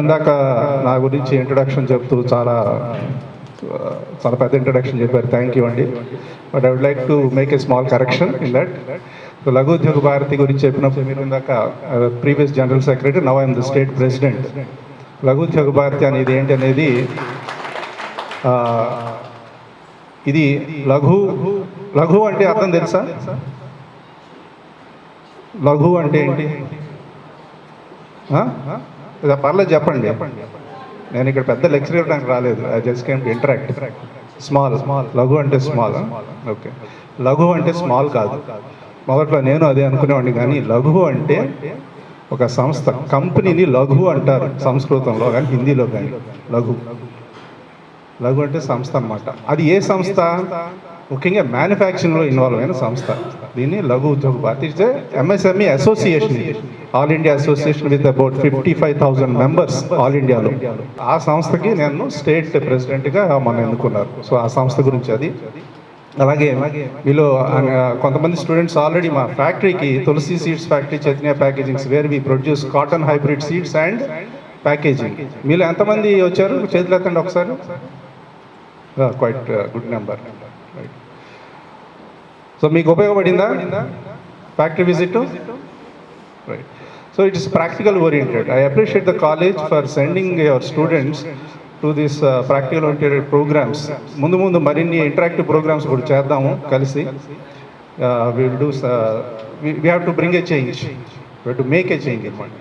ఇందాక నా గురించి ఇంట్రడక్షన్ చెప్తూ చాలా చాలా పెద్ద ఇంట్రడక్షన్ చెప్పారు. థ్యాంక్ యూ అండి. But I would like to make a small correction in that Laghu Udyog Bharati గురించి చెప్పినప్పుడు మీరు ఇందాక previous general secretary now I'm the state president Laghu Udyog Bharati అనేది ఏంటి అనేది uh, ఇది లఘు లఘు అంటే అర్థం తెలుసా? లఘు అంటే ఏంటి? పర్లేదు చెప్పండి. నేను ఇక్కడ పెద్ద లెక్చర్ ఇవ్వడానికి రాలేదు. I just came interact small small Laghu అంటే స్మాల్ ఓకే లఘు అంటే స్మాల్ కాదు. మొదట్లో నేను అదే అనుకునేవాడిని కానీ లఘు అంటే ఒక సంస్థ కంపెనీని లఘు అంటారు సంస్కృతంలో కానీ హిందీలో కానీ. లఘు. లఘు అంటే సంస్థ అన్నమాట. అది ఏ సంస్థ? ముఖ్యంగా మ్యానుఫ్యాక్చరింగ్లో ఇన్వాల్వ్ అయిన సంస్థ. దీన్ని Laghu Udyog. Bharati it's M S M E association all India association with about fifty five thousand members all ఇండియాలో ఆ సంస్థకి నేను స్టేట్ ప్రెసిడెంట్గా మన ఎన్నుకున్నారు. సో ఆ సంస్థ గురించి అది. అలాగే మీలో కొంతమంది స్టూడెంట్స్ ఆల్రెడీ మా ఫ్యాక్టరీకి Tulasi seeds factory Chaitanya packagings where we produce cotton hybrid seeds and packaging మీలో ఎంతమంది వచ్చారు? చేతులు ఎత్తండి ఒకసారి క్వైట్ గుడ్ నెంబర్ సో మీకు ఉపయోగపడిందా? Factory visit right so it is practical oriented I appreciate the college for sending your students to this practical oriented programs ముందు ముందు మరిన్ని ఇంటరాక్టివ్ ప్రోగ్రామ్స్ కూడా చేద్దాము కలిసి. Will do we have to bring a change to make a change అనమాట